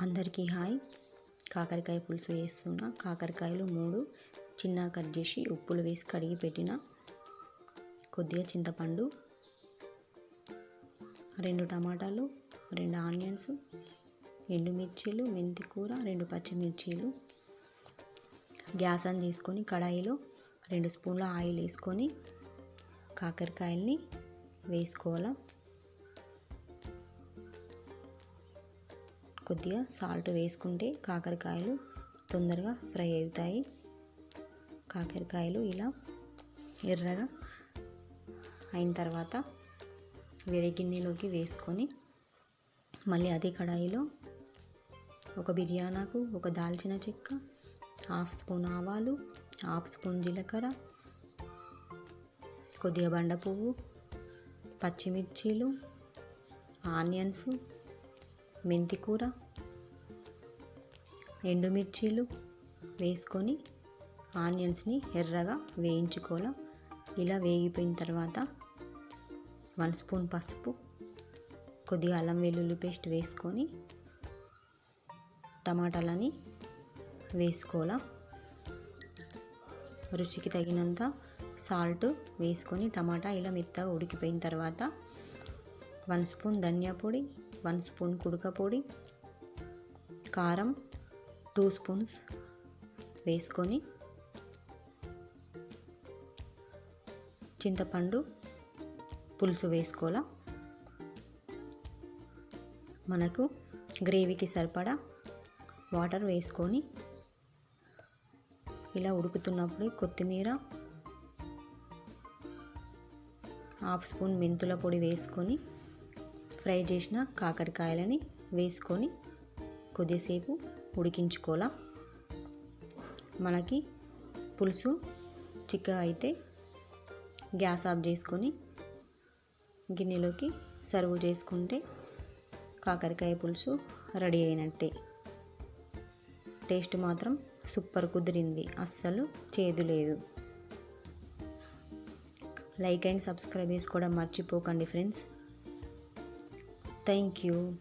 అందరికీ హాయ్. కాకరకాయ పులుసు వేస్తున్నా. కాకరకాయలు మూడు. చిన్న కట్ చేసి ఉప్పులు వేసి కడిగి పెట్టిన. కొద్దిగా చింతపండు రెండు టమాటాలు రెండు ఆనియన్స్ ఎండుమిర్చీలు మెంతి కూర రెండు పచ్చిమిర్చీలు. గ్యాస్ ఆన్ చేసుకొని కడాయిలో రెండు స్పూన్ల ఆయిల్ వేసుకొని కాకరకాయల్ని వేసుకోవాలి? కొద్దిగా సాల్ట్ వేసుకుంటే కాకరకాయలు తొందరగా ఫ్రై అవుతాయి. కాకరకాయలు ఇలా ఎర్రగా అయిన తర్వాత వేరే గిన్నెలోకి వేసుకొని మళ్ళీ అదే కడాయిలో ఒక బిర్యానాకు ఒక దాల్చిన చెక్క హాఫ్ స్పూన్ ఆవాలు హాఫ్ స్పూన్ జీలకర్ర కొద్దిగా బండ పువ్వు పచ్చిమిర్చీలు ఆనియన్స్ మెంతి కూర ఎండుమిర్చీలు వేసుకొని ఆనియన్స్ని ఎర్రగా వేయించుకోవాలి. ఇలా వేగిపోయిన తర్వాత వన్ స్పూన్ పసుపు కొద్దిగా అల్లం వెల్లుల్లి పేస్ట్ వేసుకొని టమాటాలని వేసుకోవాలా. రుచికి తగినంత సాల్ట్ వేసుకొని టమాటా ఇలా మెత్తగా ఉడికిపోయిన తర్వాత వన్ స్పూన్ ధనియా పొడి వన్ స్పూన్ కుడక పొడి కారం టూ స్పూన్స్ వేసుకొని చింతపండు పులుసు వేసుకోవాలా. మనకు గ్రేవీకి సరిపడా వాటర్ వేసుకొని ఇలా ఉడుకుతున్నప్పుడు కొత్తిమీర హాఫ్ స్పూన్ మెంతుల పొడి వేసుకొని ఫ్రై చేసిన కాకరకాయలని వేసుకొని కొద్దిసేపు ఉడికించుకోవాలా. మనకి పులుసు చిక్కగా అయితే గ్యాస్ ఆఫ్ చేసుకొని గిన్నెలోకి సర్వ్ చేసుకుంటే కాకరకాయ పులుసు రెడీ అయినట్టే. టేస్ట్ మాత్రం సూపర్ కుదిరింది. అస్సలు చేదు లేదు. లైక్ అండ్ సబ్స్క్రైబ్ చేసుకోవడం మర్చిపోకండి ఫ్రెండ్స్. Thank you.